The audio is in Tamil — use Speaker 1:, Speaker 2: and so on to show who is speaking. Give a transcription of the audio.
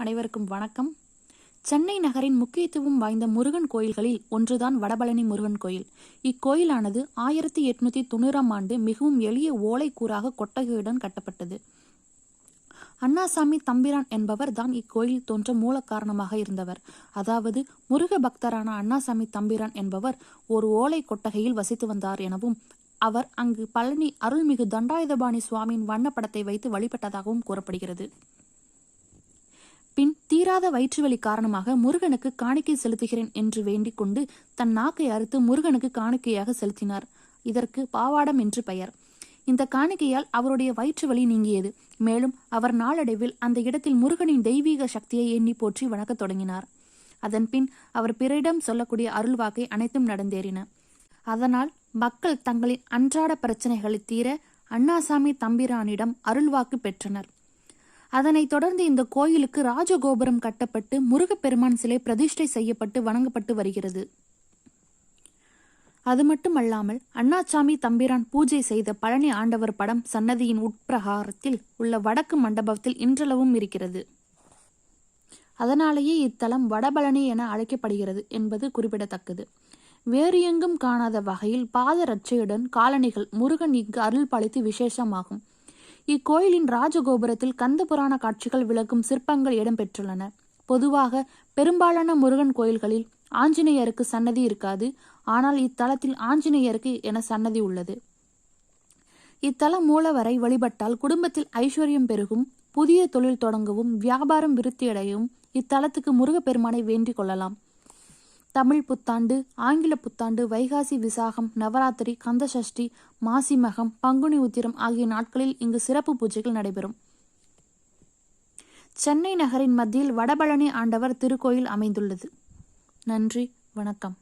Speaker 1: அனைவருக்கும் வணக்கம். சென்னை நகரின் முக்கியத்துவம் வாய்ந்த முருகன் கோயில்களில் ஒன்றுதான் வடபழனி முருகன் கோயில். இக்கோயிலானது ஆயிரத்தி எட்நூத்தி தொண்ணூறாம் ஆண்டு மிகவும் எளிய ஓலைக்கூறாக கொட்டகையுடன் கட்டப்பட்டது. அண்ணாசாமி தம்பிரான் என்பவர் தான் இக்கோயில் தோன்ற மூல காரணமாக இருந்தவர். அதாவது முருக பக்தரான அண்ணாசாமி தம்பிரான் என்பவர் ஒரு ஓலை கொட்டகையில் வசித்து வந்தார் எனவும் அவர் அங்கு பழனி அருள்மிகு தண்டாயுதபாணி சுவாமியின் வண்ணப்படத்தை வைத்து வழிபட்டதாகவும் கூறப்படுகிறது. தீராத தீராத வயிற்றுவலி காரணமாக முருகனுக்கு காணிக்கை செலுத்துகிறேன் என்று வேண்டிக் கொண்டு தன் நாக்கை அறுத்து முருகனுக்கு காணிக்கையாக செலுத்தினார். இதற்கு பாவாடம் என்று பெயர். இந்த காணிக்கையால் அவருடைய வயிற்று வலி நீங்கியது. மேலும் அவர் நாளடைவில் அந்த இடத்தில் முருகனின் தெய்வீக சக்தியை எண்ணி போற்றி வணக்கத் தொடங்கினார். அதன்பின் அவர் பிறரிடம் சொல்லக்கூடிய அருள்வாக்கை அனைத்தும் நடந்தேறின. அதனால் மக்கள் தங்களின் அன்றாட பிரச்சனைகளை தீர அண்ணாசாமி தம்பிரானிடம் அருள்வாக்கு பெற்றனர். அதனைத் தொடர்ந்து இந்த கோயிலுக்கு ராஜகோபுரம் கட்டப்பட்டு முருகப்பெருமான் சிலை பிரதிஷ்டை செய்யப்பட்டு வணங்கப்பட்டு வருகிறது. அது மட்டுமல்லாமல் அண்ணாசாமி தம்பிரான் பூஜை செய்த பழனி ஆண்டவர் படம் சன்னதியின் உட்பிரகாரத்தில் உள்ள வடக்கு மண்டபத்தில் இன்றளவும் இருக்கிறது. அதனாலேயே இத்தலம் வடபழனி என அழைக்கப்படுகிறது என்பது குறிப்பிடத்தக்கது. வேறு எங்கும் காணாத வகையில் பாதரட்சையுடன் காலணிகள் முருகன் இங்கு அருள் பாலித்து விசேஷமாகும். இக்கோயிலின் ராஜகோபுரத்தில் கந்த புராண காட்சிகள் விளக்கும் சிற்பங்கள் இடம்பெற்றுள்ளன. பொதுவாக பெரும்பாலான முருகன் கோயில்களில் ஆஞ்சநேயருக்கு சன்னதி இருக்காது. ஆனால் இத்தலத்தில் ஆஞ்சநேயருக்கு என சன்னதி உள்ளது. இத்தலம் மூலவரை வழிபட்டால் குடும்பத்தில் ஐஸ்வர்யம் பெருகும் புதிய தொழில் தொடங்கவும் வியாபாரம் விருத்தியடையும் இத்தலத்துக்கு முருகப்பெருமானை வேண்டிக் கொள்ளலாம். தமிழ் புத்தாண்டு ஆங்கில புத்தாண்டு வைகாசி விசாகம் நவராத்திரி கந்தசஷ்டி மாசி மகம் பங்குனி உத்திரம் ஆகிய நாட்களில் இங்கு சிறப்பு பூஜைகள் நடைபெறும். சென்னை நகரின் மத்தியில் வடபழனி ஆண்டவர் திருக்கோயில் அமைந்துள்ளது. நன்றி வணக்கம்.